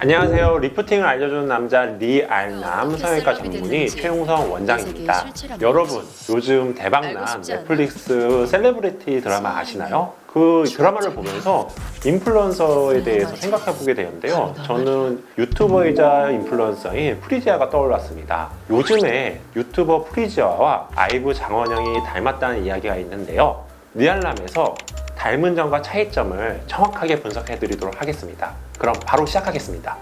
안녕하세요. 리프팅을 알려주는 남자 리알남 성형외과 전문의 최용성 원장입니다. 여러분, 요즘 대박난 넷플릭스 셀레브리티 드라마 아시나요? 그 드라마를 보면서 인플루언서에 대해서 생각해 보게 되는데요. 저는 유튜버이자 인플루언서인 프리지아가 떠올랐습니다. 요즘에 유튜버 프리지아와 아이브 장원영이 닮았다는 이야기가 있는데요. 리알람에서 닮은 점과 차이점을 정확하게 분석해 드리도록 하겠습니다. 그럼 바로 시작하겠습니다.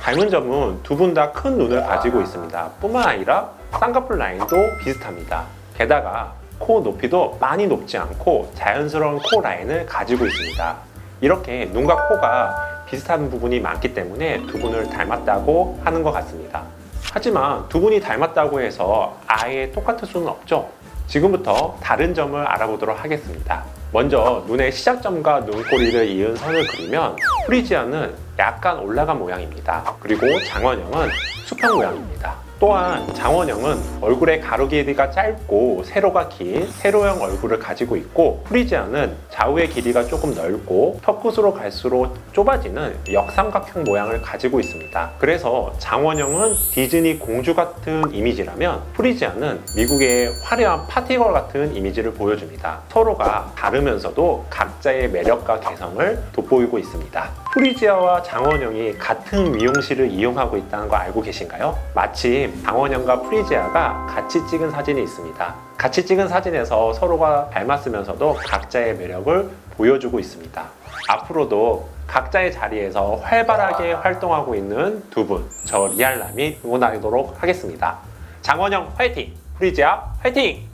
닮은 점은 두 분 다 큰 눈을 가지고 있습니다. 뿐만 아니라 쌍꺼풀 라인도 비슷합니다. 게다가 코 높이도 많이 높지 않고 자연스러운 코 라인을 가지고 있습니다. 이렇게 눈과 코가 비슷한 부분이 많기 때문에 두 분을 닮았다고 하는 것 같습니다. 하지만 두 분이 닮았다고 해서 아예 똑같을 수는 없죠. 지금부터 다른 점을 알아보도록 하겠습니다. 먼저 눈의 시작점과 눈꼬리를 이은 선을 그리면 프리지아는 약간 올라간 모양입니다. 그리고 장원영은 수평 모양입니다. 또한 장원영은 얼굴의 가로 길이가 짧고 세로가 긴 세로형 얼굴을 가지고 있고 프리지아는 좌우의 길이가 조금 넓고 턱 끝으로 갈수록 좁아지는 역삼각형 모양을 가지고 있습니다. 그래서 장원영은 디즈니 공주 같은 이미지라면 프리지아는 미국의 화려한 파티걸 같은 이미지를 보여줍니다. 서로가 다르면서도 각자의 매력과 개성을 돋보이고 있습니다. 프리지아와 장원영이 같은 미용실을 이용하고 있다는 거 알고 계신가요? 마침 장원영과 프리지아가 같이 찍은 사진이 있습니다. 같이 찍은 사진에서 서로가 닮았으면서도 각자의 매력을 보여주고 있습니다. 앞으로도 각자의 자리에서 활발하게 활동하고 있는 두 분, 저 리알남이 응원하도록 하겠습니다. 장원영 화이팅! 프리지아 화이팅!